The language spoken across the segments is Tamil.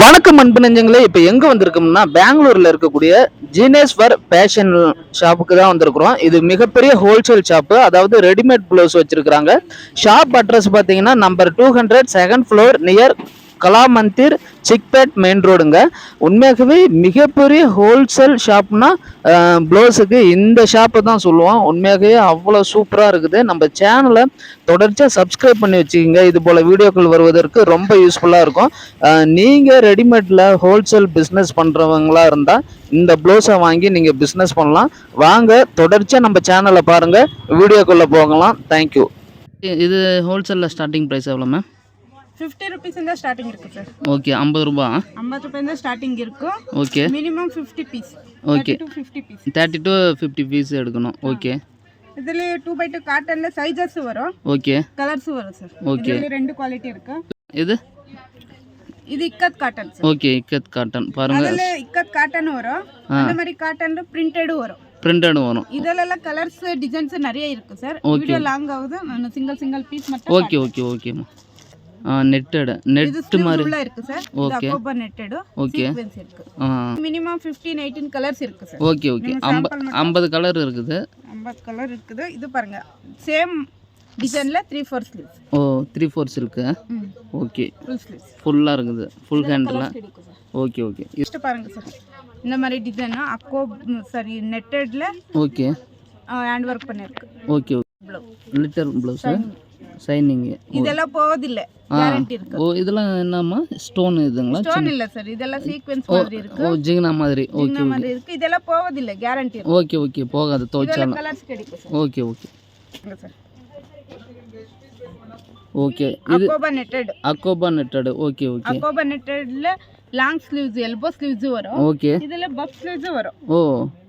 வணக்கம் அன்பு நெஞ்சங்களே இப்போ எங்கே வந்திருக்கோம்னா பெங்களூரில் இருக்கக்கூடிய ஜீனேஸ்வர் ஃபேஷன் ஷாப்புக்கு தான் வந்திருக்கிறோம். இது மிகப்பெரிய ஹோல்சேல் ஷாப்பு அதாவது ரெடிமேட் ப்ளவுஸ் வச்சுருக்கிறாங்க. ஷாப் அட்ரஸ் பார்த்தீங்கன்னா number two hundred second floor near Kalamandir Chickpet main ரோடுங்க உண்மையாகவே மிகப்பெரிய ஹோல்சேல் ஷாப்னா ப்ளவுஸுக்கு இந்த ஷாப்பை தான் சொல்லுவோம் உண்மையாகவே அவ்வளோ சூப்பராக இருக்குது. நம்ம சேனலை தொடர்ச்சியாக சப்ஸ்கிரைப் பண்ணி வச்சுக்கோங்க. இது போல் வீடியோக்கள் வருவதற்கு ரொம்ப யூஸ்ஃபுல்லாக இருக்கும். நீங்கள் ரெடிமேடில் ஹோல்சேல் பிஸ்னஸ் பண்ணுறவங்களா இருந்தால் இந்த ப்ளவுஸை வாங்கி நீங்கள் பிஸ்னஸ் பண்ணலாம். வாங்க தொடர்ச்சியாக நம்ம சேனலை பாருங்கள் வீடியோக்குள்ளே போகலாம். தேங்க்யூ இது ஹோல்சேலில் ஸ்டார்டிங் ப்ரைஸ் எவ்வளோ மேம் ஃபிஃப்டி ருபீஸ்லேருந்து ஸ்டார்டிங் இருக்கு சார் ஓகே ஐம்பது ரூபா? ஐம்பது ரூபாயிலேருந்து ஸ்டார்டிங் இருக்கும் okay minimum fifty piece okay to fifty piece thirty to fifty piece எடுக்கணும். ஓகே இதில் டூ பை டூ காட்டனில் சைஸஸ் வரும். ஓகே கலர்ஸ் வரும் சார். இதில் ரெண்டு குவாலிட்டி இருக்கு. இது இது ikat cotton okay ikat cotton பாருங்க. அதில் இக்கத் காட்டன் வரும். அந்த மாதிரி காட்டனில் பிரிண்டடும் வரும். பிரிண்டடும் வரும். இதிலெல்லாம் கலர்ஸ் டிசைன்ஸ் நிறைய இருக்கு சார். வீடியோ லாங் ஆகுது. நான் சிங்கிள் சிங்கிள் பீஸ் மட்டும் ஓகே ஓகே ஓகேம்மா நெட்டடு நெட் மாதிரி. இருக்கு சார். Okay. அக்கோபா நெட்டடு. சீக்வென்ஸ் இருக்கு. மினிமம் ஃபிஃப்டீன் எயிட்டீன் கலர்ஸ் இருக்கு சார். ஓகே ஓகே நம்ம ஐம்ப sample மட்டும் ஐம்பது கலர் இருக்குது. ஐம்பது கலர் இருக்குது. இது பாருங்க. சேம் டிசைன்ல த்ரீ ஃபோர் ஸ்லீவ்ஸ் ஓ த்ரீ ஃபோர்ஸ் இருக்கு ம். ஓகே ஃபுல் ஸ்லீவ்ஸ் ஃபுல்லாக இருக்குது. Full handle okay okay first பாருங்க சார். இந்த மாதிரி டிசைன் அக்கோ சாரி நெட்டட்ல ஓகே ஹேண்ட் ஒர்க் பண்ணிருக்கு. ஓகே லிட்டர் ப்ளவுஸு ஷைனிங்கு இதெல்லாம் போவதில்ல. கேரண்டி இருக்கு. ஓ இதெல்லாம் என்னம்மா? ஸ்டோன் இதுங்களா? ஸ்டோன் இல்ல சார் இதெல்லாம் சீக்வென்ஸ் மாதிரி இருக்கு. ஓ ஜிகினா மாதிரி. ஓகே மாதிரி இருக்கு. இதெல்லாம் போவதில்லை கேரண்டி இருக்கு. Okay okay. போகாது துவைச்சாலும் கலர்ஸ் கிடைக்கும் sir okay okay. Sir okay இது அக்கோபா நெட்டட் அக்கோபா நெட்டடு ஓகே ஓகே. அக்கோபா நெட்டட்ல லாங் ஸ்லீவ்ஸ் எல்போ ஸ்லீவ்ஸ் வரும். ஓகே. இதுல பப் ஸ்லீவ்ஸ் வரும். ஓ.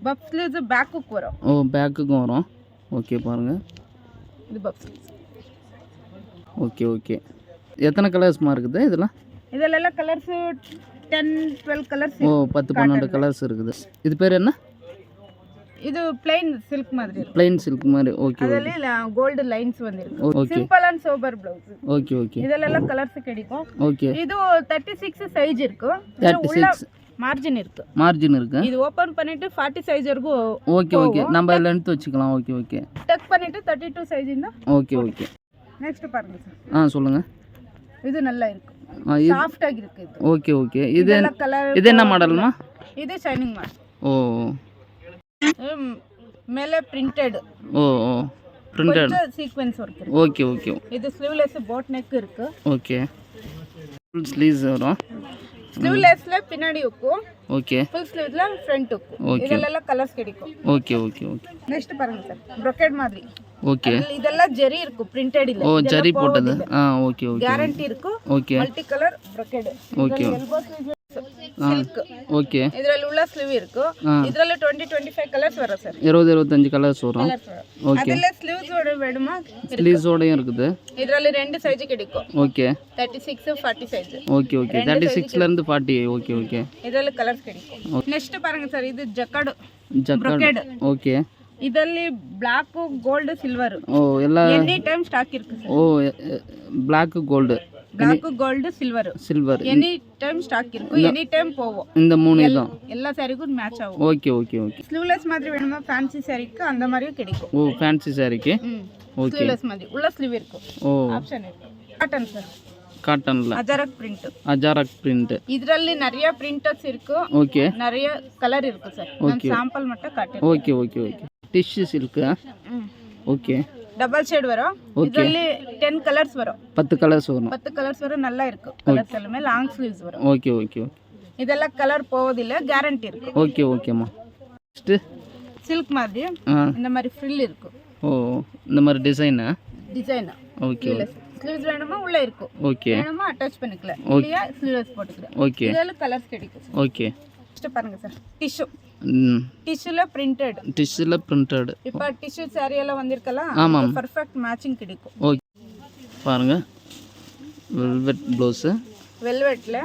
பப் ஸ்லீவ்ஸ் பேக்குக்கு வரும். ஓ பேக்குக்கும் வரும். ஓகே பாருங்கள் இது பப் ஸ்லீவ்ஸ் ஓகே ஓகே. எத்தனை கலர்ஸ்மா இருக்குது இதெல்லாம்? இதெல்லாம் கலர்ஸ் டென் டுவெல் கலர்ஸ் ஓ பத்து பன்னெண்டு கலர்ஸ் இருக்குது. இது பேர் என்ன? இது பிளைன் சில்க் மாதிரி பிளைன் சில்க் மாதிரி. ஓகே அதுல கோல்டு லைன்ஸ் வந்திருக்கு. Okay. Simple and sober blouse okay okay. இதெல்லாம் கலர்ஸ் கிடைக்கும். ஓகே. இது தேர்ட்டி சிக்ஸ் சைஸ் இருக்கு. இதுல தேர்ட்டி உள்ள சிக்ஸ் மார்ஜின் இருக்கு. மார்ஜின் இருக்கு. இது ஓபன் பண்ணிட்டு ஃபார்ட்டி சைஸ் வரைக்கும் ஓகே ஓகே. நம்ம லென்த் வச்சுக்கலாம். Okay okay. டக் பண்ணிட்டு தேர்ட்டி டூ சைஸ் இருந்தா ஓகே ஓகே. நெக்ஸ்ட் பாருங்க சார் ஆ சொல்லுங்கள் இது நல்லா இருக்கு ஆ இது சாஃப்டா இருக்கு இது. ஓகே ஓகே இது கலர் இது என்ன மாடல்மா இது ஷைனிங் மாடல் ஓ மேலே பிரிண்டட் ஓ ஓ. Printed sequence work okay okay இது ஸ்லீவ்லெஸ் போட் நெக் இருக்கு. ஓகே ஃபுல் ஸ்லீவ்ஸ் வரும். ஸ்லீவ்லெஸ்ல பின்னாடி இருக்கும் ஓகே ஃபுல் ஸ்லீவ்ல ஃப்ரண்ட் இருக்கும். இதெல்லாம் கலர்ஸ் கிடைக்கும். ஓகே ஓகே ஓகே நெக்ஸ்ட் பாருங்க சார் ப்ரொக்கெட் மாதிரி. ஓகே இதுல- இதெல்லாம் ஜெரி இருக்கும் பிரிண்டட் இல்ல ஓ ஜரி போட்டது ஆ ஓகே ஓகே கேரண்டி இருக்கும் okay multi colour brocade okay elbow sleeve silk okay இதுல உள்ள ஸ்லீவ் இருக்கும் ஆ. இதுல 20 25 கலர்ஸ் வரும் சார் இருபது இருபத்தஞ்சு கலர்ஸ் வரும் கலர்ஸ் வரும் ஓகே அதுல ஸ்லீவ்ஸோட வேணுமா ஸ்லீவ்ஸோடையும் இருக்குது இதுல ரெண்டு சைஸ் கிடைக்கும் okay 36 40 size okay okay thirty சிக்ஸ்லேருந்து forty okay okay ಇದರಲ್ಲಿ ಕಲರ್ಸ್ கிடைக்கும் ನೆಕ್ಸ್ಟ್ பாருங்க ಸರ್ ಇದು ಜಕಡ್ ஜக்கார்டு ಬ್ರೊಕೇಡ್ ஓகே ಇದರಲ್ಲಿ ಬ್ಲಾಕ್ ಗೋಲ್ಡ್ ಸಿಲ್ವರ್ ಓ ಎಲ್ಲ ಎನಿ ಟೈಮ್ ಸ್ಟಾಕ್ ಇರುತ್ತೆ ಓ black gold black gold silver silver any time stock ಇರುತ್ತೆ ಎನಿ ಟೈಮ್ போவோம் இந்த மூணு இதுதான் எல்லா சாரிக்கும் மேட்ச் ஆகும் ஓகே ஓகே ஓகே ஸ்லீவ்லெஸ் மாதிரி வேணுமா ஃபேன்சி சாரிக்கு அந்த மாதிரியும் கிடைக்கும் ஓ ஃபேன்சி சாரிக்கு ஓகே ஸ்லீவ்லெஸ் மாதிரி உள்ள ஸ்லீவ் இருக்கும் ஓ ஆப்ஷன் இருக்கு காட்டன் சார் ಕಾಟನ್ಲ ಅಜಾರಕ್ ಪ್ರಿಂಟ್ ಅಜಾರಕ್ ಪ್ರಿಂಟ್ ಇದರಲ್ಲಿ நிறைய ಪ್ರಿಂಟರ್ಸ್ ಇರ್ಕು. ಓಕೆ நிறைய ಕಲರ್ ಇರ್ಕು ಸರ್ ನಾನು ಸ್ಯಾಂಪಲ್ ಮಟ್ಟ cotton okay okay okay tissue silk ம் ஓகே ಡಬಲ್ ಶೇಡ್ வரும் ಇದರಲ್ಲಿ ಟೆನ್ ಕಲರ್ಸ್ வரும் பத்து கலர்ஸ் வரும் பத்து கலர்ஸ் வரும் நல்லா இருக்கு கலர்ஸ் எல்லாமே லாங் ஸ்லீவ்ஸ் வரும் ஓகே ஓகே ஓகே இதெல்லாம் கலர் போவதில்லை கேரண்டி இருக்கு ஓகே ஓகேம்மா நெக்ஸ்ட்டு சில்க் மாதிரி ஆ இந்த மாதிரி ஃப்ரில் இருக்கும் ஓ இந்த மாதிரி டிசைனா டிசைன் ஓகே ஸ்லீவ்ஸ் வேணுமா உள்ள இருக்கும் ஓகே வேணுமா அட்டாச் பண்ணிக்கலாம் இல்லையா ஸ்லீவ்லெஸ் போட்டுக்கலாம் ஓகே இதெல்லாம் கலர்ஸ் கிடைக்கும் சார் ஓகே நெக்ஸ்ட் பாருங்க சார் டிஷ்யூ ம் டிஷ்யூல பிரிண்டட் டிஷ்யூவில் பிரிண்டட் இப்போ டிஷ்யூ சாரி எல்லாம் வந்திருக்கலாம் ஆமாம். பர்ஃபெக்ட் மேட்சிங் கிடைக்கும். ஓகே பாருங்கள் வெல்வெட் ப்ளவுஸு வெல்வெட்ல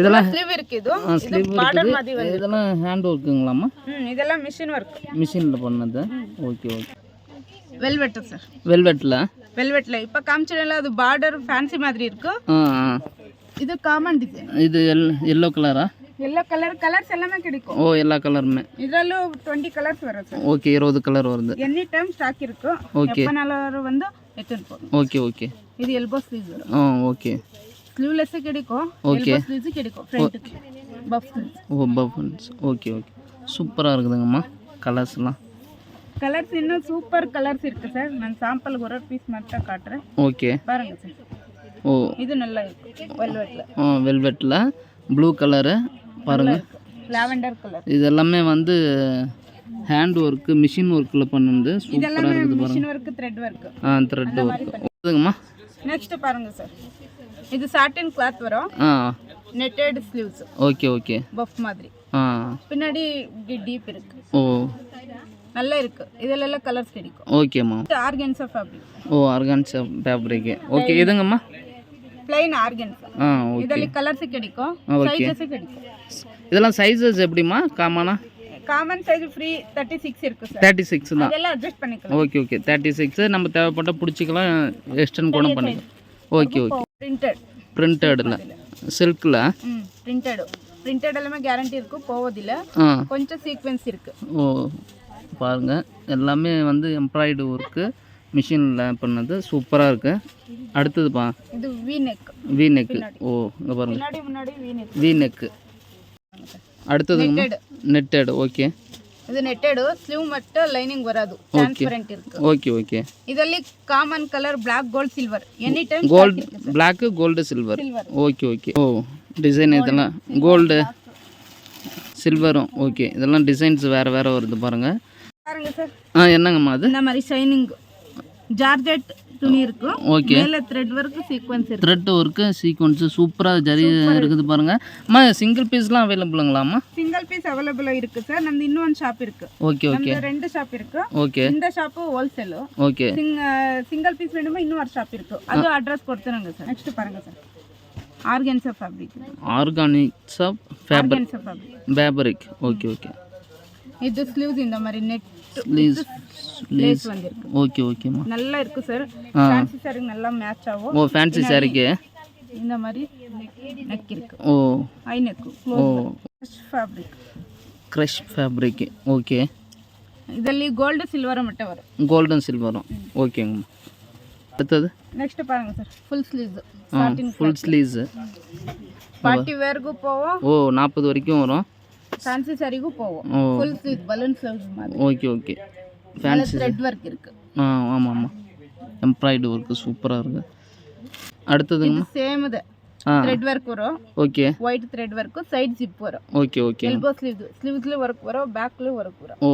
இதெல்லாம் ஸ்லீவ் இருக்கு இது. ஸ்லீவ் வந்து இதெல்லாம் ஹேண்ட் ஒர்க்குங்களாம்மா ம் இதெல்லாம் மிஷின் ஒர்க் மிஷினில் பண்ணது. ஓகே ஓகே வெல்வெட் சார் வெல்வெட்டில் வெல்வெட்ல இப்போ காமிச்சதுல அது பார்டர் ஃபேன்சி மாதிரி இருக்கு. இது காமன் டிசைன் இது எல் எல்லோ கலரா எல்லா கலர் கலர்ஸ் எல்லாமே கிடைக்கும். ஓ எல்லா கலருமே இதெல்லாம் டுவெண்ட்டி கலர்ஸ் வரும் சார் ஓகே இருபது கலர் வருது. எனி டைம் ஸ்டாக் இருக்கும் Okay. எப்பனாலும் வந்து எடுத்துட்டு ஓகே ஓகே. இது எல்போ ஸ்லீவ்ஸ் ஆ ஓகே. ஸ்லீவ்லெஸ் கிடைக்கும் ஓகே. ஸ்லீவ்ஸ் கிடைக்கும் ஃப்ரண்ட்டுக்கு பஃப் ஓ பஃபன்ஸ் ஓகே ஓகே. சூப்பராக இருக்குதுங்கம்மா கலர்ஸ்லாம் கலர்ஸ் இன்னும் சூப்பர் கலர்ஸ் இருக்குது சார் நான் சாம்பிளுக்கு ஒரு பீஸ் மட்டும் காட்டுறேன். ஓகே. பாருங்க சார் ஓ. இது நல்லா இருக்கும். வெல்வெட்டில் ஆ வெல்வெட்டில் ப்ளூ கலரு பாருங்கள் லாவெண்டர் கலர் இது எல்லாமே வந்து ஹேண்ட் ஒர்க்கு மிஷின் ஒர்க்கில் பண்ணுது. சூப்பராக இதெல்லாமே இருக்குது மிஷின் ஒர்க் த்ரெட் ஆ த்ரெட் ஒர்க் இதுங்கம்மா நெக்ஸ்ட் பாருங்க சார் இது சாட்டின் கிளாத் வரும். ஆ. Netted sleeves okay okay puff மாதிரி. ஆ. பின்னாடி டீப் இருக்கு. ஓ. நல்லா இருக்கு. இதுல எல்லாம் கலர்ஸ் கிடைக்கும். ஓகேம்மா ஆர்கன்ஸா ஃபேப்ரிக் ஓ ஆர்கான்ஸ் ஃபேப்ரிக்கு ஓகே இதுங்கம்மா. ப்ளைன் ஆர்கன்ஸ் இதில் கலர்ஸ் கிடைக்கும். சைஸஸ் கிடைக்கும். இதெல்லாம் சைஸஸ் எப்படிமா காமனா common size free thirty six இருக்கு சார் தேர்ட்டி சிக்ஸ் தான். அதெல்லாம் அட்ஜஸ்ட் பண்ணிக்கலாம். ஓகே ஓகே தேர்ட்டி சிக்ஸ் நம்ம தேவைப்பட்ட பிடிச்சிக்கலாம் எக்ஸ்டன் கூட பண்ணிக்கலாம். ஓகே ஓகே பிரிண்டட் பிரிண்டடில் சில்கில் பிரிண்டட் பிரிண்டட் எல்லாமே கேரண்டி இருக்கும் போவதில்ல. கொஞ்சம் சீக்வென்ஸ் இருக்குது ஓ பாருங்க. எல்லாமே வந்து எம்ப்ராய்டு ஒர்க்கு மிஷினில் பண்ணது சூப்பராக இருக்குது அடுத்ததுப்பா இது வி நெக் வி நெக்கு ஓ இங்கே பாருங்கள் வி நெக்கு அடுத்தது நெட்டடு ஓகே. இது ನೆಟ್ಟೆಡ್ ஸ்லீவ் ಮತ್ತು லைனிங் வராது. ಟ್ರಾನ್ಸ್ಪರೆಂಟ್ ಇರುತ್ತೆ ಓಕೆ ಓಕೆ ಇದರಲ್ಲಿ common colour black gold silver any time gold black gold silver okay okay ಓ டிசைன் இதெல்லாம் கோல்டு சில்வரும் ஓகே. இதெல்லாம் டிசைன்ஸ் வேறு வேறு வருது பாருங்கள் பாருங்கள் சார் ஆ என்னங்கம்மா அது? இந்த மாதிரி ஷைனிங் ஜார்ஜெட் துணி இருக்கும் ஓகே மேல thread work sequence thread work sequence சூப்பரா ஜரி இருக்குது பாருங்க. சிங்கிள் பீஸ்லாம் அவேலபிள்ங்களா சிங்கிள் பீஸ் அவேலபிள் இருக்கு சார் நம்ம இன்னொரு ஷாப் இருக்கு. ஓகே ஓகே ரெண்டு ஷாப் இருக்கு. ஓகே இந்த shop wholesale okay single piece வேணுமா இன்னொரு ஷாப் இருக்கு. அது அட்ரஸ் கொடுத்துருங்க சார் நெக்ஸ்ட் பாருங்க sir organza fabric organza fabric fabric okay okay இது ஸ்லீவ்ஸ் இந்த மாதிரி நெட் ஸ்லீவ்ஸ் லேஸ் வந்திருக்கு ஓகே ஓகேமா நல்லா இருக்கு சார் ஃபேன்சி சாரிக்கு நல்லா மேட்ச் ஆகும். ஓ ஃபேன்சி சாரிக்கு இந்த மாதிரி நெக் இருக்கு. ஓ. ஐ நெக் ஓ. Crush fabric crush fabric okay இதெல்லாம் ಗೋಲ್ಡ್ ಸಿಲ್ವರ್ மட்டும் வரும். கோல்டன் சில்வரும் ஓகேங்கம்மா அடுத்தது? நெக்ஸ்ட் பாருங்க sir full sleeves full sleeves party வேர்க்கு போவோம். ஓ நாற்பது வரைக்கும் வரும். ஃபேன்சி சாரிக்கு போவோம். ஃபுல் வித் பலூன் ஃப்ளவுஸ் மாதிரி. Okay okay fancy thread work இருக்கு. ஆ ஆமாம் ஆமாம் எம்ப்ராய்டு ஒர்க் சூப்பராக இருக்கு. அடுத்ததுங்க சேம் இது. த்ரெட் ஒர்க் வரும். Okay white thread work side zip வரும். ஓகே ஓகே எல்போ ஸ்லீவ் ஸ்லீவ்ஸ்ல ஒர்க் வரும் பேக்ல ஒர்க் வரும். ஓ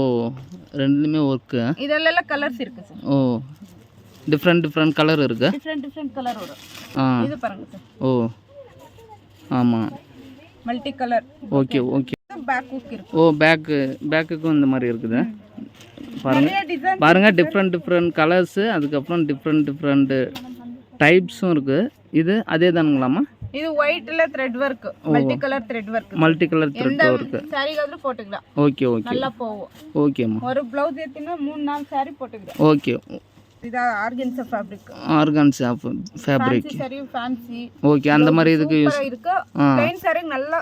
ரெண்டுலயுமே ஒர்க் இதெல்லாம் கலர்ஸ் இருக்கு சார் ஓ. டிஃப்ரெண்ட் டிஃப்ரெண்ட் கலர் இருக்கு? டிஃப்ரெண்ட் டிஃப்ரெண்ட் கலர் வரும். ஆ. இது பாருங்க சார் ஓ. ஆமாம் மல்டி கலர் ஓகே ஓகே ஓ பேக்கு பேக்குக்கும் இந்த மாதிரி இருக்குது. பாருங்கள் பாருங்கள் டிஃப்ரெண்ட் டிஃப்ரெண்ட் கலர்ஸு அதுக்கப்புறம் டிஃப்ரெண்ட் டிஃப்ரெண்ட்டு டைப்ஸும் இருக்குது இது அதே தானுங்களாம்மா? இது ஒயிட்ல thread work multi colour thread work multi colour thread work sari கலர்ல போட்டுக்கலாம். ஓகே ஓகே நல்லா போவும் ஓகேமா ஒரு ப்ளவுஸ் ஏத்தினா மூணு நாள் சாரி போட்டுக்கலாம். ஓகே இது organza fabric organza fabric sari fancy okay அந்த மாதிரி இதுக்கு யூஸ் இருக்கு. பிளைன் சாரி நல்லா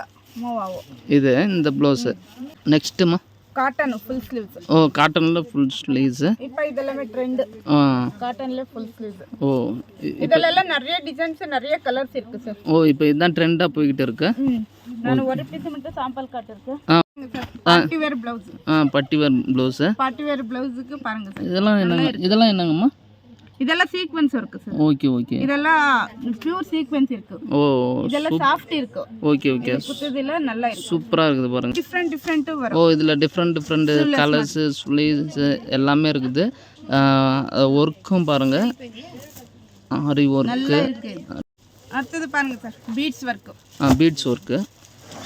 இது இந்த ப்ளவுஸு நெக்ஸ்ட்டுமா காட்டன் ஃபுல் ஸ்லீவ்ஸ் ஓ காட்டனில் ஃபுல் ஸ்லீவ்ஸு இப்போ இதெல்லாமே ட்ரெண்ட் ஆ. காட்டன்ல ஃபுல் ஸ்லீவ்ஸ் ஓ இதெல்லாம் நிறைய டிசைன்ஸ் நிறைய கலர்ஸ் இருக்கு சார் ஓ இப்போ இதுதான் ட்ரெண்டாக போய்கிட்டு இருக்கு? நான் ஒரு பீஸ் மட்டும் சாம்பிள் காட்டிருக்கேன் ஆ. பார்ட்டி வேர் பிளவுஸ் ஆ party wear blouse party wear பிளவுஸுக்கு பாருங்க சார் இதெல்லாம் என்னங்க இதெல்லாம் என்னங்கம்மா? இதெல்லாம் சீக்வென்ஸ் இருக்கு சார் ஓகே ஓகே இதெல்லாம் பியூர் சீக்வென்ஸ் இருக்கு. ஓ இதெல்லாம் சாஃப்ட் இருக்கு. ஓகே ஓகே குத்துதில நல்லா இருக்கு. சூப்பராக இருக்குது பாருங்க. டிஃப்ரெண்ட் டிஃப்ரெண்ட் வரும். ஓ இதில் டிஃப்ரெண்ட் டிஃப்ரெண்ட் கலர்ஸு ஸ்லீவ்ஸு எல்லாமே இருக்குது. ஒர்க்கும் பாருங்கள் ஆரி ஒர்க்கு அடுத்தது பாருங்க sir beads work beads work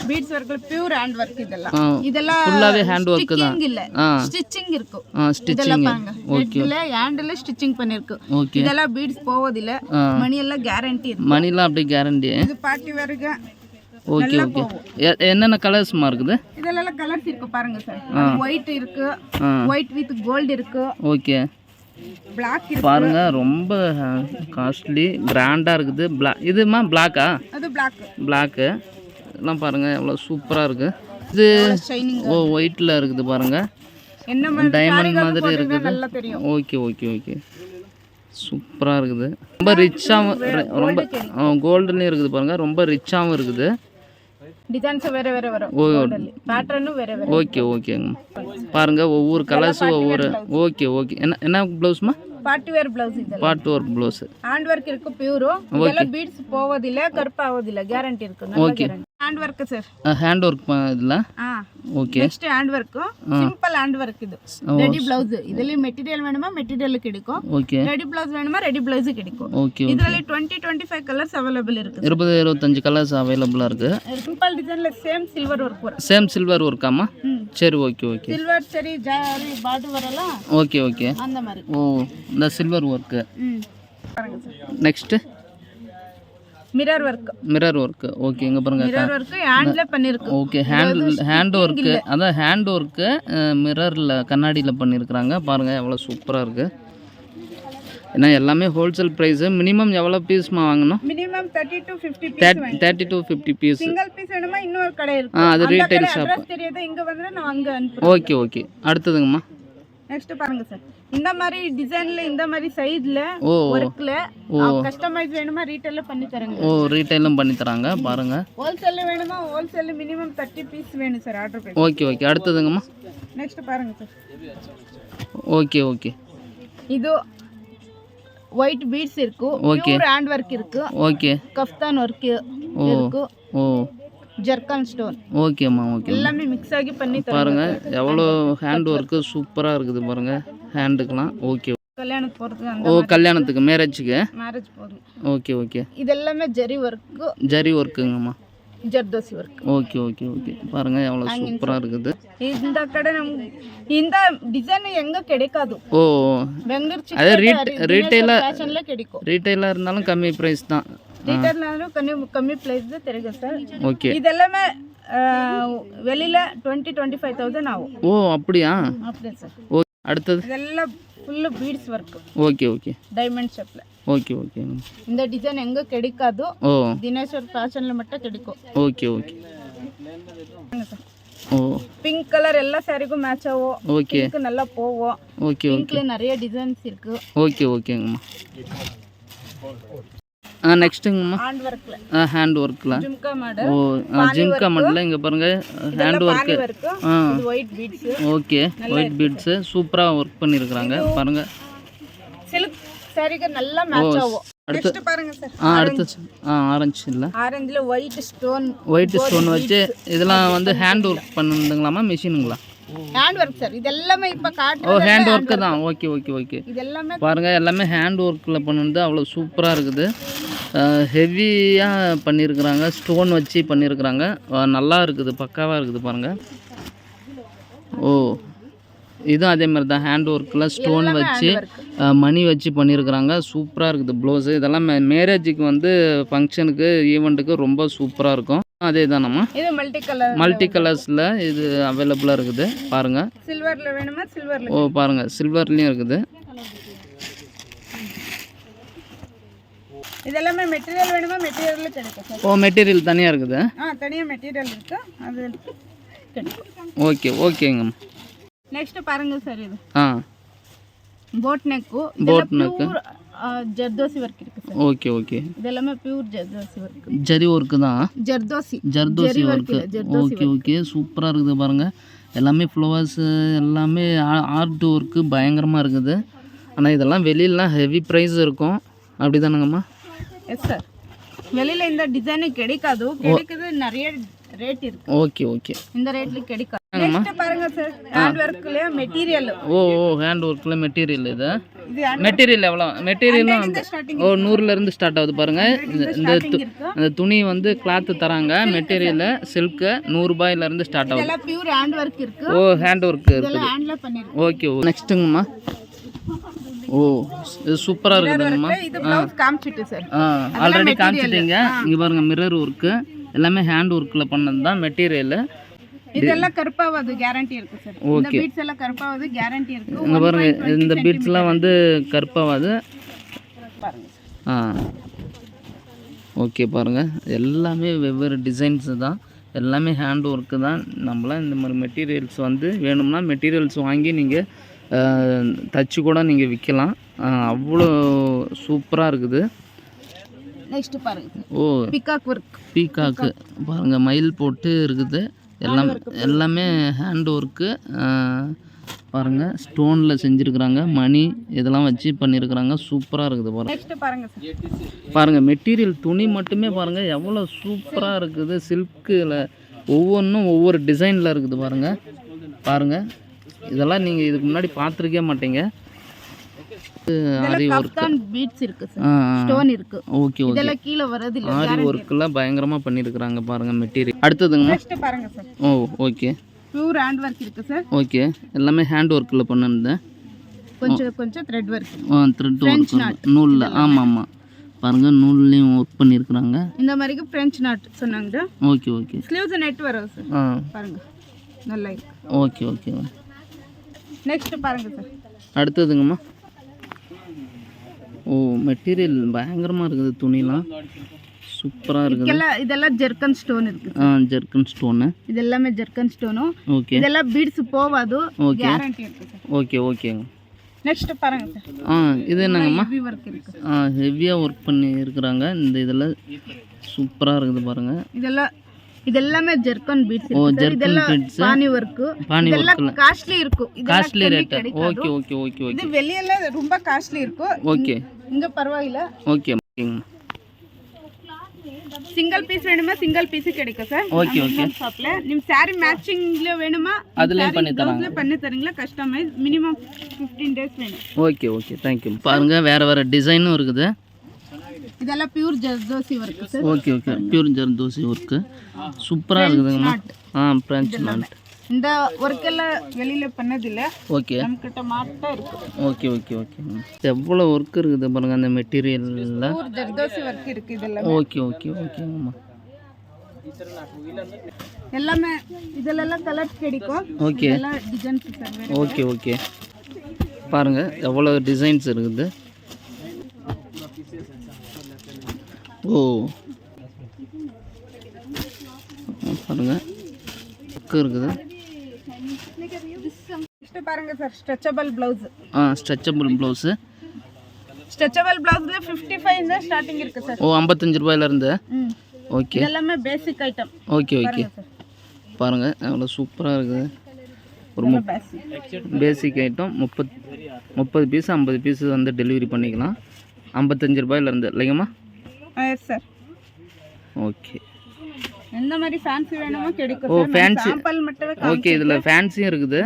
beads ஒர்க்ல பியூர் ஹேண்ட் ஒர்க் இதெல்லாம் இதெல்லாம் ஃபுல்லாகவே ஹேண்ட் ஒர்க்கு தான். இல்ல. ஸ்டிச்சிங் இதெல்லாம் ஸ்டிச்சிங் பாருங்க. ஹெட்ல ஹேண்ட்ல ஸ்டிச்சிங் பண்ணிருக்கு. ஓகே இதெல்லாம் பீட்ஸ் போவதில்ல. மணி எல்லாம் கேரண்டி இருக்கு மணிலாம் அப்படியே கேரண்டி இது பார்ட்டி வேருக்கு ஓகே ஓகே என்னென்ன கலர்ஸ்மா இருக்குது? இதெல்லாம் கலர்ஸ் இருக்கு பாருங்க சார் ஒயிட் இருக்கு. ஒயிட் வித் கோல்டு இருக்கு. ஓகே பிளாக் இருக்கு. பாருங்க ரொம்ப காஸ்ட்லி கிராண்டாக இருக்குது. பிளா இதுமா பிளாக்கா அது பிளாக் பிளாக்கு எல்லாம் பாருங்கள் எவ்வளோ சூப்பராக இருக்குது இது ஓ ஒயிட்டில் இருக்குது பாருங்கள் என்ன டைமண்ட் மாதிரி இருக்குது. ஓகே ஓகே ஓகே சூப்பராக இருக்குது. ரொம்ப ரிச்சாகவும் ரொம்ப கோல்டுலேயும் இருக்குது பாருங்கள் ரொம்ப ரிச்சாகவும் இருக்குது. டிசைன்ஸ் வேறு வேறு வரும். பேட்டர்னும் வேறு ஓகே ஓகேங்க பாருங்கள் ஒவ்வொரு கலர்ஸும் ஒவ்வொரு ஓகே ஓகே என்ன என்ன ப்ளவுஸ்மா பார்ட்டி வேர் ப்ளவுஸ் இது பார்ட்டி வேர் ஹேண்ட் ஒர்க் இருக்கு பியூரும் பீட்ஸ் போவதில்லை கருப்பாவதில்லை. கேரண்டி இருக்கு. Okay hand work sir hand work இதில்? Okay next hand work simple hand work இது. ரெடி ப்ளவுஸ் இதுல மெட்டீரியல் வேணுமா? மெட்டீரியலுக்கு கிடைக்கும் ஓகே ரெடி ப்ளவுஸ் வேணுமா? ரெடி ப்ளவுஸ் கிடைக்கும் ஓகே இதுல 20 25 கலர்ஸ் அவேலபிள் இருக்கு 20 25 கலர்ஸ் அவேலபிளா இருக்கு. சிம்பிள் டிசைன்ல same silver work same silver ஒர்க்காமா சரி ஓகே ஓகே சில்வர் சரி ஜாரி பாட்டு வரலாம். ஓகே ஓகே அந்த மாதிரி. ஓ இந்த silver work next mirror work mirror work okay இங்கே பாருங்க. மிரர் ஒர்க் ஹேண்ட்ல பண்ணிருக்கு. ஓகே ஹேண்ட் ஹேண்ட் ஒர்க்கு அதான் ஹேண்ட் ஒர்க்கு மிரரில் கண்ணாடியில் பண்ணியிருக்கிறாங்க பாருங்கள் எவ்வளோ சூப்பராக இருக்குது ஏன்னா எல்லாமே ஹோல்சேல் ப்ரைஸு மினிமம் எவ்வளோ பீஸ்மா வாங்கணும்? Minimum thirty to fifty thirty to fifty piece single piece வேணுமா? இன்னொரு கடை இருக்கு. ஆ அது ரீட்டைல் ஷாப் தெரியாது. இங்க வந்து நான் அங்க ஓகே ஓகே அடுத்ததுங்கம்மா. நெக்ஸ்ட் பாருங்க சார் இந்த மாதிரி டிசைன்ல இந்த மாதிரி சைடுல ஒர்க்ல கஸ்டமைஸ் வேணுமா ரீட்டைல்ல பண்ணி தரங்க ஓ ரீட்டைலும் பண்ணி தராங்க பாருங்க. ஹோல்சேல்ல வேணுமா ஹோல்சேல்ல மினிமம் 30 பீஸ் வேணும் சார் ஆர்டர் பண்ணி ஓகே ஓகே அடுத்ததுங்கம்மா? நெக்ஸ்ட் பாருங்க சார் ஓகே ஓகே இது ஒயிட் பீட்ஸ் இருக்கு ஓகே ஹேண்ட் ஒர்க் இருக்கு. ஓகே கஃப்தான் வர்க் இருக்கு. ஓ. ஜர்கான் ஸ்டோன் ஓகேம்மா ஓகே எல்லாமே மிக்ஸ் ஆகி பண்ணி தரேன் பாருங்க எவ்வளோ ஹேண்ட் ஒர்க்கு சூப்பராக இருக்குது பாருங்க ஹேண்டுக்கெலாம் ஓகே கல்யாணத்துக்கு போறதுக்கு ஓ அந்த கல்யாணத்துக்கு மேரேஜுக்கு மேரேஜ் போகுது ஓகே ஓகே இதெல்லாமே ஜரி ஒர்க் ஜரி ஒர்க்குங்கம்மா zardozi work okay okay okay பாருங்க எவ்வளோ சூப்பராக இருக்குது இந்த ಕಡೆ ನಮ್ಗೆ ಇಂದ ಡಿಸೈನ್ ಹೆಂಗ ಕೆಡಿಕಾದು ஓ ಬೆಂಗಳೂರು ಅದೇ retail- retailer- ಫ್ಯಾಷನ್ಲೇ ಕೆಡಿಕೋ ரீட்டைலாக இருந்தாலும் கம்மி ப்ரைஸ் தான் ರಿಟರ್ನ್ கம்மி கம்மி ಕಮ್ಮಿ தான் ತೆರಿಗೆ சார் ஓகே இதெல்லாமே அஹ், வெளியில டுவெண்ட்டி டுவெண்ட்டி ஃபைவ் தௌசண்ட் ஆகும். ஓ அப்படியா? அப்படியா சார் அடுத்தது? இதெல்லாம் full beads work okay okay diamond ஷேப்பில் ஓகே ஓகே இந்த டிசைன் எங்கே கிடைக்காதோ ஓ. தினேஸ்வர் ஃபேஷன்ல மட்டும் கிடைக்கும். ஓகே ஓகே ஓ. பிங்க் கலர் எல்லா சாரிக்கும் மேட்ச் ஆகும். ஓகே பிங்க் நல்லா போவோம் ஓகே ஓகே நிறைய டிசைன்ஸ் இருக்குது ஓகே ஓகேங்கம்மா ஆ நெக்ஸ்ட்டுங்கம்மா ஆ ஹேண்ட் ஒர்க்கில் ஓ ஜிம்கா மாடலில் இங்கே பாருங்கள் ஹேண்ட் ஒர்க்கு ஆ. ஓகே ஒயிட் பீட்ஸு சூப்பராக ஒர்க் பண்ணியிருக்கிறாங்க பாருங்கள் சார் ஆ அடுத்து ஆ ஆரஞ்சு இல்லை. ஆரஞ்சுல ஒயிட் ஸ்டோன் ஒயிட் ஸ்டோன் வச்சு இதெல்லாம் வந்து ஹேண்ட் ஒர்க் பண்ணுதுங்களாமா மிஷினுங்களா ஹேண்ட் ஒர்க் சார் இதெல்லாமே இப்ப ஓ காட்டுறது ஹேண்ட் ஒர்க்கு தான். ஓகே ஓகே ஓகே பாருங்கள் எல்லாமே ஹேண்ட் ஒர்க்கில் பண்ணுறது அவ்வளோ சூப்பராக இருக்குது. ஹெவியாக பண்ணியிருக்கிறாங்க ஸ்டோன் வச்சு பண்ணியிருக்கிறாங்க நல்லா இருக்குது பக்காவாக இருக்குது பாருங்கள் ஓ இதுவும் அதே மாதிரி தான் ஹேண்ட் ஒர்க்கில் ஸ்டோன் வச்சு மணி வச்சு பண்ணியிருக்கிறாங்க சூப்பராக இருக்குது ப்ளவுஸு இதெல்லாம் மேரேஜுக்கு வந்து ஃபங்க்ஷனுக்கு ஈவெண்ட்டுக்கு ரொம்ப சூப்பராக இருக்கும். அதே தானம்மா இது மல்டி கலர் மல்டி கலர்ஸில் இது அவைலபிளாக இருக்குது. பாருங்கள் சில்வர்ல வேணுமா? சில்வர்ல ஓ பாருங்கள் சில்வர்லேயும் இருக்குது. இதெல்லாமே மெட்டீரியல் வேணுமா? மெட்டீரியல்ல கிடைக்கும். சார். ஓ மெட்டீரியல் தனியாக இருக்குது? ஆ தனியா மெட்டீரியல் இருக்கு. அது கிடைக்கும். ஓகே ஓகேங்கம்மா. நெக்ஸ்ட் பாருங்க சார் இது. ஆ. Boat neck neck. Pure zardozi work இருக்கு சார் ஓகே ஓகே. இதெல்லாமே pure zardozi work zari work தான்? Zardozi. Zardozi zardozi okay okay. சூப்பராக இருக்குது பாருங்கள் எல்லாமே ஃப்ளவர்ஸு எல்லாமே ஆர்ட் ஒர்க்கு பயங்கரமாக இருக்குது. ஆனால் இதெல்லாம் வெளியிலலாம் ஹெவி ப்ரைஸ் இருக்கும். அப்படி தானேங்கம்மா எஸ் சார் வெளியில இந்த டிசைன் கிடைக்காது. கிடைக்குது நிறைய ரேட் இருக்கு. ஓகே ஓகே இந்த ரேட்ல கிடைக்காது. நெக்ஸ்ட் பாருங்க சார் ஹேண்ட் ஒர்க்ல மெட்டீரியல் ஓ ஓ ஹேண்ட் ஒர்க்கில் மெட்டீரியல் இது மெட்டீரியல் எவ்வளோ? ஸ்டார்டிங் ஓ நூறுலேருந்து ஸ்டார்ட் ஆகுது பாருங்கள் இந்த இந்த துணி வந்து கிளாத்து தராங்க. மெட்டீரியலு சில்க்கு நூறுரூபாயிலேருந்து ஸ்டார்ட் ஆகுது. பியூர் ஹேண்ட் ஒர்க் இருக்கு. ஓ ஹேண்ட் ஒர்க்கு இருக்குது ஓகே ஓ நெக்ஸ்ட்டுங்கம்மா ஓ இது சூப்பராக இருக்குதுங்கம்மா இது பிளவுஸ் காமிச்சிட்டு சார் ஆல்ரெடி காமிச்சிட்டீங்க. இங்கே பாருங்க மிரர் ஒர்க்கு எல்லாமே ஹேண்ட் ஒர்க்கில் பண்ணது தான் மெட்டீரியலு இதெல்லாம் கருப்பாவது கேரண்டி இருக்கு சார் Okay. பீட்ஸ் எல்லாம் கருப்பாவது கேரண்டி இருக்கு. இங்கே 1.20 பாருங்க இந்த பீட்ஸ்லாம் வந்து கருப்பாவாது. பாருங்க ஆ. ஓகே பாருங்கள் எல்லாமே வெவ்வேறு டிசைன்ஸு தான். எல்லாமே ஹேண்ட் ஒர்க்கு தான். நம்மளாம் இந்த மாதிரி மெட்டீரியல்ஸ் வந்து வேணும்னா மெட்டீரியல்ஸ் வாங்கி நீங்கள் தச்சு கூட நீங்கள் விற்கலாம் அவ்வளோ சூப்பராக இருக்குது. நெக்ஸ்ட் பாருங்க ஓ பிகாக் ஒர்க் பீகாக்கு பாருங்கள் மயில் போட்டு இருக்குது. எல்லாம் எல்லாமே ஹேண்ட் ஒர்க்கு பாருங்கள் ஸ்டோனில் செஞ்சுருக்குறாங்க. மணி இதெல்லாம் வச்சு பண்ணியிருக்கிறாங்க சூப்பராக இருக்குது பாருங்கள் நெக்ஸ்ட் பாருங்க சார் பாருங்கள் மெட்டீரியல் துணி மட்டுமே பாருங்கள் எவ்வளோ சூப்பராக இருக்குது. சில்கில் ஒவ்வொன்றும் ஒவ்வொரு டிசைனில் இருக்குது பாருங்கள் பாருங்கள் இதெல்லாம் நீங்கள் இதுக்கு முன்னாடி பார்த்துருக்கே மாட்டீங்க. ஆரி ஒர்க் பீட்ஸ் இருக்கு ஆ சார் ஸ்டோன் இருக்கு. Okay okay. இதெல்லாம் கீழே வரது இல்ல. ஆரி ஒர்க்கெல்லாம் பயங்கரமாக பண்ணியிருக்கிறாங்க பாருங்கள் மெட்டீரியல் அடுத்ததுங்கம்மா? நெக்ஸ்ட் பாருங்க சார் ஓ ஓகே. பியூர் ஹேண்ட் ஒர்க் இருக்கு சார் ஓகே. எல்லாமே ஹேண்ட் ஒர்க்கில் பண்ணிருந்தேன். கொஞ்சம் கொஞ்சம் த்ரெட் ஒர்க் த்ரெட் ஒர்க் நூலில் ஆமாம். ஆமாம் பாருங்கள் நூல்லையும் ஒர்க் பண்ணியிருக்கிறாங்க இந்த மாதிரி ஃப்ரெஞ்ச் நாட் சொன்னாங்க. Okay okay. ஸ்லீவ்ஸ் நெட் வரும் சார் ஆ. பாருங்க. நல்லா இருக்கு. Okay okay. நெக்ஸ்ட் பாருங்க சார் அடுத்ததுங்கம்மா. ஓ மெட்டீரியல் பயங்கரமாக இருக்குது துணிலாம். சூப்பராக இருக்குது. இதெல்லாம் இதெல்லாம் ஜெர்கன் ஸ்டோன் இருக்கு ஆ ஜெர்கன் ஸ்டோனு இது எல்லாமே ஜெர்கன் ஸ்டோனும் ஓகே இதெல்லாம் பீட்ஸ் போவாது ஓகே ஓகே ஓகேங்க நெக்ஸ்ட் பாருங்க ஆ இது என்னங்கம்மா? ஹெவி ஒர்க் இருக்கு. ஆ ஹெவியாக ஒர்க் பண்ணி இருக்கிறாங்க இந்த இதில் சூப்பராக இருக்குது பாருங்கள் இதெல்லாம் இது எல்லாமே ஜெர்கன் இதெல்லாம் பீட்ஸ் பானி ஒர்க் பானி இதெல்லாம் ஒர்க்கில் காஸ்ட்லி இருக்கும். இதெல்லாம் காஸ்ட்லி கம்மி ரேட்டு கிடைக்காது. ஓகே ஓகே ஓகே ஓகே இது வெளியில ரொம்ப காஸ்ட்லி இருக்கும். ஓகே இங்க பரவாயில்ல. ஓகே சிங்கிள் பீஸ் வேணுமா? சிங்கிள் பீஸ் கிடைக்கும் சார் ஓகே ஓகே ஷாப்ல நிம் சாரி மேட்சிங்ல வேணுமா? அதுலேயும் பண்ணி தராங்க. பண்ணி தரீங்களா? கஸ்டமைஸ் மினிமம் 15 டேஸ் வேணும். ஓகே ஓகே தேங்க்யூ பாருங்கள் வேறு வேறு டிசைனும் இருக்குது. இதெல்லாம் pure zardozi work sir. Okay okay pure zardozi work சூப்பராக இருக்குதுங்கம்மா ஆ ஃப்ரெஞ்ச் நாட் இந்த ஒர்க் எல்லாம் வெளியில பண்ணதில்ல. ஓகே நம்ம கிட்ட மாட்டா இருக்கு. ஓகே ஓகே ஓகே எவ்வளோ ஒர்க் இருக்குது பாருங்கள் அந்த மெட்டீரியலில் பியூர் ஜர்தோசி ஒர்க் இருக்கு இதெல்லாம். ஓகே ஓகே ஓகேங்கம்மா எல்லாமே இதெல்லாம் கலர்ஸ் கிடைக்கும் ஓகே ஓகே ஓகே பாருங்கள் எவ்வளோ டிசைன்ஸ் இருக்குது. ஓ. பாருங்கள் ஒர்க்கு இருக்குது. பாருங்க சார் ஸ்ட்ரெச்சபிள் பிளவுஸ் ஆ ஸ்ட்ரெச்சபிள் ப்ளவுஸு ஸ்ட்ரெச்சபிள் பிளவுஸ்ல 55 ஃபைவ் தான் ஸ்டார்டிங் இருக்கு சார். ஓ ஐம்பத்தஞ்சு ரூபாயிலேருந்து ஓகே. இதெல்லாமே basic item okay okay. Sir. பாருங்கள் எவ்வளோ சூப்பராக இருக்குது. ஒரு பேசிக் ஐட்டம் முப்பத் முப்பது பீஸ் ஐம்பது பீஸ் வந்து டெலிவரி பண்ணிக்கலாம். ஐம்பத்தஞ்சு ரூபாயிலேருந்து இல்லைங்கம்மா? Yes sir okay. எந்த மாதிரி ஃபேன்சி வேணுமோ கிடைக்கும் ஓ ஃபேன்சி சாம்பிள் மட்டுமே ஓகே இதில் ஃபேன்சியும் இருக்குது.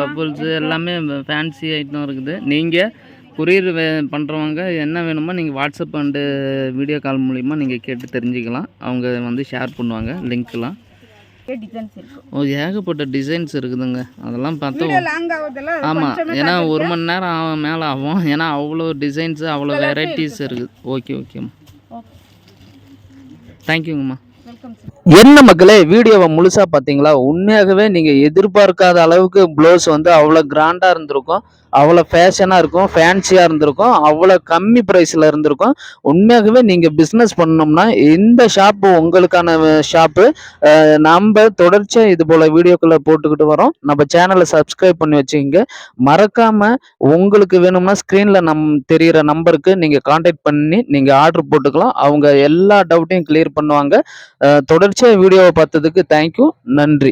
பப்புள்ஸு எல்லாமே ஃபேன்சி ஐட்டம் இருக்குது. நீங்கள் கொரியர் பண்ணுறவங்க என்ன வேணுமோ நீங்கள் வாட்ஸ்அப் அண்டு வீடியோ கால் மூலிமா நீங்கள் கேட்டு தெரிஞ்சுக்கலாம். அவங்க வந்து ஷேர் பண்ணுவாங்க லிங்க்லாம் ஓ ஏகப்பட்ட டிசைன்ஸ் இருக்குதுங்க. அதெல்லாம் பார்த்தா வீடியோ லாங் ஆகுதுல்ல அது ஆமாம் ஏன்னா ஒரு மணி நேரம் மேலே ஆகும். ஏன்னா அவ்வளோ டிசைன்ஸு அவ்வளோ வெரைட்டிஸ் இருக்குது ஓகே ஓகேம்மா. Okay தேங்க்யூங்கம்மா வெல்கம் சார் என்ன மக்களே வீடியோவை முழுசா பார்த்தீங்களா உண்மையாகவே நீங்க எதிர்பார்க்காத அளவுக்கு ப்ளவுஸ் வந்து அவ்வளோ கிராண்டா இருந்திருக்கும். அவ்வளோ ஃபேஷனாக இருக்கும் ஃபேன்சியாக இருந்திருக்கும் அவ்வளோ கம்மி ப்ரைஸில் இருந்திருக்கும். உண்மையாகவே நீங்கள் பிஸ்னஸ் பண்ணோம்னா இந்த ஷாப்பு உங்களுக்கான ஷாப்பு நம்ம தொடர்ச்சியாக இது போல் வீடியோக்களை போட்டுக்கிட்டு வரோம். நம்ம சேனலை சப்ஸ்கிரைப் பண்ணி வச்சுக்கிங்க. மறக்காமல் உங்களுக்கு வேணும்னா ஸ்க்ரீனில் நம் தெரிகிற நம்பருக்கு நீங்கள் காண்டாக்ட் பண்ணி நீங்கள் ஆர்டர் போட்டுக்கலாம். அவங்க எல்லா டவுட்டையும் கிளியர் பண்ணுவாங்க. தொடர்ச்சி பிடிச்ச வீடியோவை பார்த்ததுக்கு தேங்க்யூ நன்றி.